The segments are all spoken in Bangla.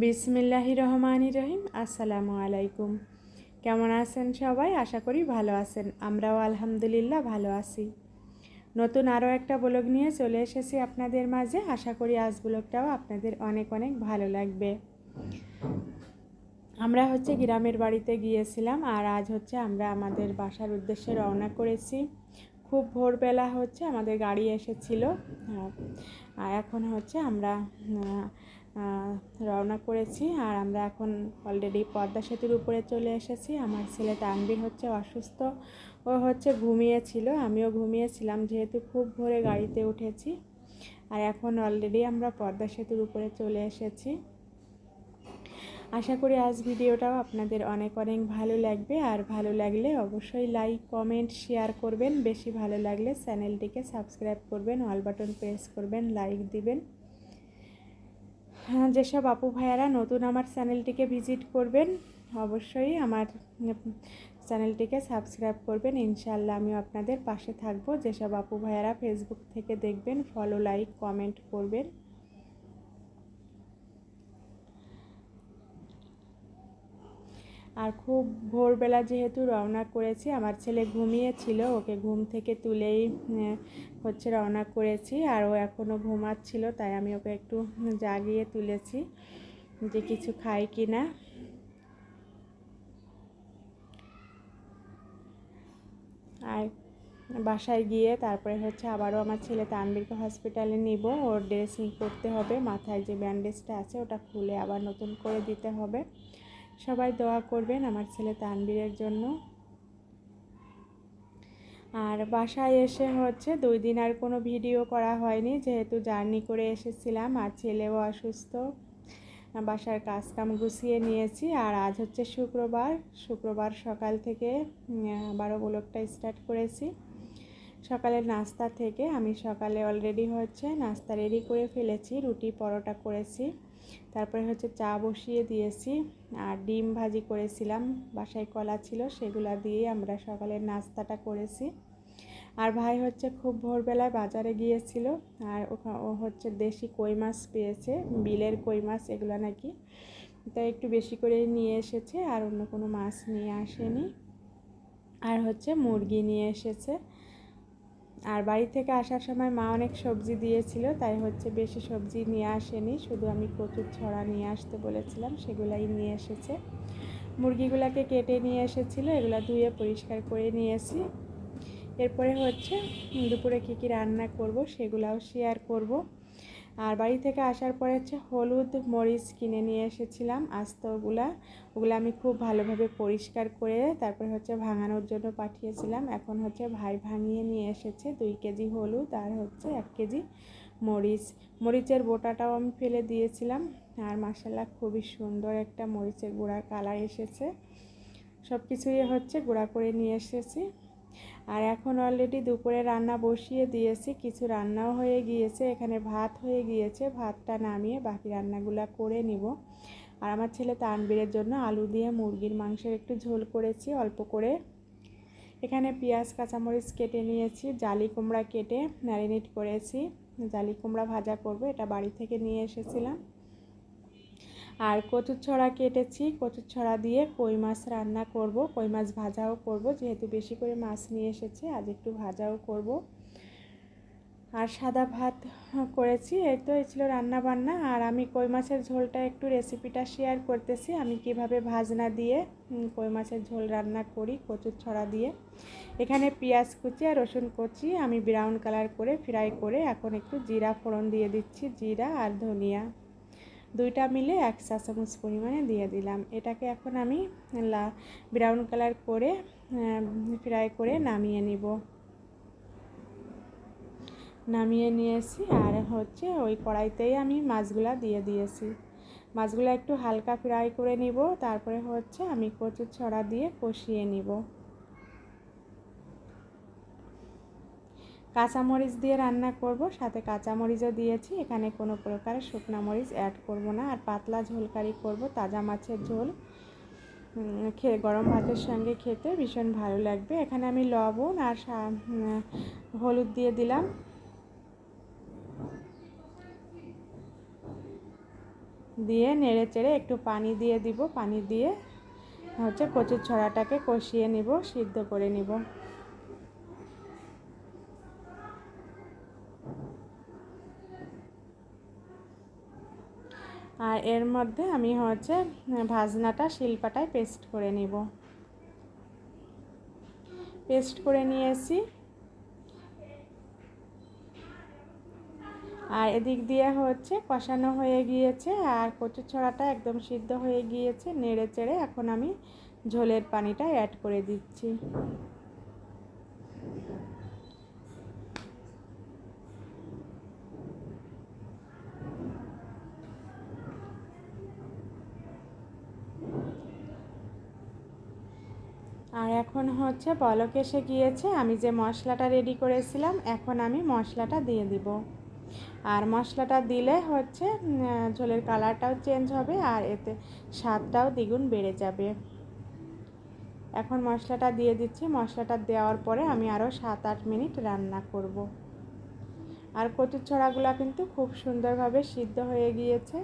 বিসমিল্লাহি রহমানি রহিম। আসসালামু আলাইকুম। কেমন আছেন সবাই? আশা করি ভালো আছেন। আমরাও আলহামদুলিল্লাহ ভালো আছি। নতুন আরও একটা ব্লগ নিয়ে চলে এসেছি আপনাদের মাঝে। আশা করি আজ ব্লগটাও আপনাদের অনেক অনেক ভালো লাগবে। আমরা হচ্ছে গ্রামের বাড়িতে গিয়েছিলাম আর আজ হচ্ছে আমরা আমাদের বাসার উদ্দেশ্যে রওনা করেছি। খুব ভোরবেলা হচ্ছে আমাদের গাড়ি এসেছিল। এখন হচ্ছে আমরা রওনা করেছি আর আমরা এখন অলরেডি পদ্মা সেতুর উপরে চলে এসেছি। আমার ছেলে তানবির হচ্ছে অসুস্থ। ও হচ্ছে ঘুমিয়েছিল আমিও ঘুমিয়েছিলাম যেহেতু খুব ভোরে গাড়িতে উঠেছি। আর এখন অলরেডি আমরা পদ্মা সেতুর উপরে চলে এসেছি। আশা করি আজ ভিডিওটাও আপনাদের অনেক অনেক ভালো লাগবে। আর ভালো লাগলে অবশ্যই লাইক কমেন্ট শেয়ার করবেন। বেশি ভালো লাগলে চ্যানেলটিকে সাবস্ক্রাইব করবেন অল বাটন প্রেস করবেন লাইক দিবেন। যেসব আপু ভাইয়ারা নতুন আমার চ্যানেলটিকে ভিজিট করবেন, অবশ্যই আমার চ্যানেলটিকে সাবস্ক্রাইব করবেন। ইনশাল্লাহ আমি আপনাদের পাশে থাকব। যেসব আপু ভাইয়ারা ফেসবুক থেকে দেখবেন ফলো লাইক কমেন্ট করবেন। আর খুব ভোরবেলা যেহেতু রওনা করেছি, আমার ছেলে ঘুমিয়েছিল, ওকে ঘুম থেকে তুলেই হচ্ছে রওনা করেছি, আর ও এখনও ঘুমাচ্ছিল, তাই আমি ওকে একটু জাগিয়ে তুলেছি যে কিছু খাই কি না। আর বাসায় গিয়ে তারপরে হচ্ছে আবারও আমার ছেলে তানবীরকে হসপিটালে নিব, ওর ড্রেসিং করতে হবে, মাথায় যে ব্যান্ডেজটা আছে ওটা খুলে আবার নতুন করে দিতে হবে। সবাই দোয়া করবেন আমার ছেলে তানবীরের জন্য। আর বাসায় এসে হচ্ছে দুই দিন আর কোনো ভিডিও করা হয়নি, যেহেতু জার্নি করে এসেছিলাম আর ছেলেও অসুস্থ। বাসার কাজকাম গুছিয়ে নিয়েছি আর আজ হচ্ছে শুক্রবার। শুক্রবার সকাল থেকে বারো ব্লকটা স্টার্ট করেছি। সকালের নাস্তা থেকে আমি সকালে অলরেডি হচ্ছে নাস্তা রেডি করে ফেলেছি, রুটি পরোটা করেছি। তারপরে হচ্ছে চা বসিয়ে দিয়েছি, আর ডিম ভাজি করেছিলাম, বাসায় কলা ছিল সেগুলা দিয়ে আমরা সকালের নাস্তাটা করেছি। আর ভাই হচ্ছে খুব ভোরবেলায় বাজারে গিয়েছিল, আর ও হচ্ছে দেশি কই মাছ পেয়েছে, বিলের কই মাছ এগুলো নাকি। তাই একটু বেশি করে নিয়ে এসেছে, আর অন্য কোনো মাছ নিয়ে আসেনি। আর হচ্ছে মুরগি নিয়ে এসেছে আর বাড়ি থেকে আসার সময় মা অনেক সবজি দিয়েছিল, তাই হচ্ছে বেশি সবজি নিয়ে আসেনি। শুধু আমি কচুর ছড়া নিয়ে আসতে বলেছিলাম, সেগুলাই নিয়ে এসেছে। মুরগিগুলাকে কেটে নিয়ে এসেছিল, এগুলো ধুয়ে পরিষ্কার করে নিয়েছি। এরপরে হচ্ছে দুপুরে কী কী রান্না করব, সেগুলাও শেয়ার করব। আর বাড়ি থেকে আসার পরে হচ্ছে হলুদ মরিচ কিনে নিয়ে এসেছিলাম আস্ত ওগুলা ওগুলো আমি খুব ভালোভাবে পরিষ্কার করে তারপরে হচ্ছে ভাঙানোর জন্য পাঠিয়েছিলাম। এখন হচ্ছে ভাই ভাঙিয়ে নিয়ে এসেছে দুই কেজি হলুদ আর হচ্ছে এক কেজি মরিচ। মরিচের বোটাটাও আমি ফেলে দিয়েছিলাম আর মাসাল্লা খুবই সুন্দর একটা মরিচের গুঁড়ার কালার এসেছে। সব কিছুই হচ্ছে গুঁড়া করে নিয়ে এসেছি। আর এখন অলরেডি দুপুরে রান্না বসিয়ে দিয়েছি, কিছু রান্নাও হয়ে গিয়েছে, এখানে ভাত হয়ে গিয়েছে, ভাতটা নামিয়ে বাকি রান্নাগুলো করে নিব। আর আমার ছেলে তানবীরের জন্য আলু দিয়ে মুরগির মাংসের একটু ঝোল করেছি, অল্প করে। এখানে পেঁয়াজ, কাঁচামরিচ কেটে নিয়েছি, জালি কুমড়া কেটে ম্যারিনেট করেছি। জালি কুমড়া ভাজা করব, এটা বাড়ি থেকে নিয়ে এসেছিলাম। আর কচুর ছড়া কেটেছি। কচুর ছড়া দিয়ে কই মাছ রান্না করব, কই মাছ ভাজাও করব। যেহেতু বেশি করে মাছ নিয়ে এসেছে, আজ একটু ভাজাও করব। আর সাদা ভাত করেছি, এই তো এই ছিল রান্না বান্না আর আমি কই মাছের ঝোলটা একটু রেসিপিটা শেয়ার করতেছি, আমি কীভাবে ভাজনা দিয়ে কই মাছের ঝোল রান্না করি কচুর ছড়া দিয়ে। এখানে পেঁয়াজ কুচি আর রসুন কুচি আমি ব্রাউন কালার করে ফ্রাই করে এখন একটু জিরা ফোড়ন দিয়ে দিচ্ছি, জিরা আর ধনিয়া। দুইটা মিলে এক চা চামচ পরিমাণে দিয়ে দিলাম। এটাকে এখন আমি লা, ব্রাউন কালার করে ফ্রাই করে নামিয়ে নিব। নামিয়ে নিয়েছি আর হচ্ছে ওই কড়াইতেই আমি মাছগুলা দিয়ে দিয়েছি। মাছগুলো একটু হালকা ফ্রাই করে নিব, তারপরে হচ্ছে আমি কচুর ছড়া দিয়ে কষিয়ে নিব। কাঁচামরিচ দিয়ে রান্না করব, সাথে কাঁচামরিচও দিয়েছি। এখানে কোনো প্রকার শুকনো মরিচ অ্যাড করব না। আর পাতলা ঝোলকারি করব, তাজা মাছের ঝোল। খেয়ে গরম ভাতের সঙ্গে খেতে ভীষণ ভালো লাগবে। এখানে আমি লবণ আর হলুদ দিয়ে দিলাম। দিয়ে নেড়ে চেড়ে একটু পানি দিয়ে দিব। পানি দিয়ে হচ্ছে কচুর ছড়াটাকে কষিয়ে নিব, সিদ্ধ করে নিব। আর এর মধ্যে আমি হচ্ছে ভাজনাটা শিলপাটায় পেস্ট করে নিব। পেস্ট করে নিয়েছি। আর এদিক দিয়ে হচ্ছে কষানো হয়ে গিয়েছে, আর কচু ছড়াটা একদম সিদ্ধ হয়ে গিয়েছে, নেড়ে চেড়ে এখন আমি ঝোলের পানিটা অ্যাড করে দিচ্ছি। আর এখন হচ্ছে বলক এসে গিয়েছে, আমি যে মশলাটা রেডি করেছিলাম, এখন আমি মশলাটা দিয়ে দিব। আর মশলাটা দিলে হচ্ছে ঝোলের কালারটাও চেঞ্জ হবে আর এতে স্বাদটাও দ্বিগুণ বেড়ে যাবে। এখন মশলাটা দিয়ে দিচ্ছি, মশলাটা দেওয়ার পরে আমি আরও সাত আট মিনিট রান্না করব। আর কচুর ছড়াগুলো কিন্তু খুব সুন্দরভাবে সিদ্ধ হয়ে গিয়েছে।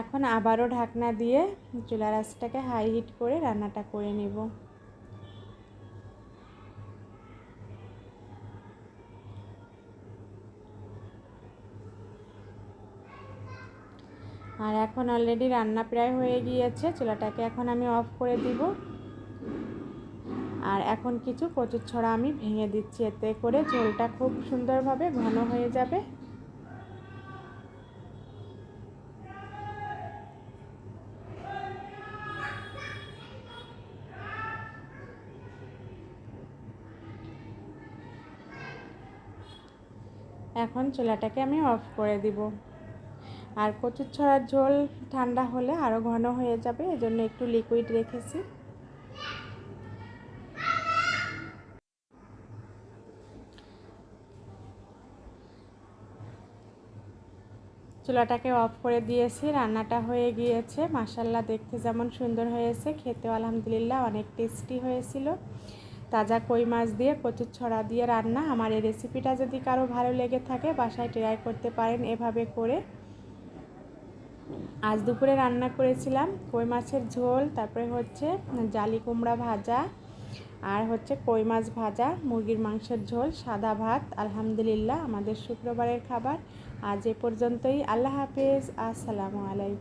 এখন আবারও ঢাকনা দিয়ে চুলা রাসটাকে হাই হিট করে রান্নাটা করে নেব। আর এখন অলরেডি রান্না প্রায় হয়ে গিয়েছে, চুলাটাকে এখন আমি অফ করে দিব। আর এখন কিছু কচুর ছড়া আমি ভেঙে দিচ্ছি, এতে করে ঝোলটা খুব সুন্দরভাবে ঘন হয়ে যাবে। এখন চুলাটাকে আমি অফ করে দিব। আর কচুর ছড়ার ঝোল ঠান্ডা হলে আরও ঘন হয়ে যাবে, এজন্য একটু লিকুইড রেখেছি। চুলাটাকে অফ করে দিয়েছি, রান্নাটা হয়ে গিয়েছে। মাসাল্লা দেখতে যেমন সুন্দর হয়েছে, খেতেও আলহামদুলিল্লাহ অনেক টেস্টি হয়েছিল। তাজা কই মাছ দিয়ে কচুর ছড়া দিয়ে রান্না। আমার এই রেসিপিটা যদি কারও ভালো লেগে থাকে, বাসায় ট্রাই করতে পারেন এভাবে করে। আজ দুপুরে রান্না করেছিলাম কই মাছের ঝোল, তারপরে হচ্ছে জালি কুমড়া ভাজা আর হচ্ছে কই মাছ ভাজা, মুরগির মাংসের ঝোল, সাদা ভাত। আলহামদুলিল্লাহ, আমাদের শুক্রবারের খাবার। আজ এ পর্যন্তই। আল্লাহ হাফেজ। আসসালামু আলাইকুম।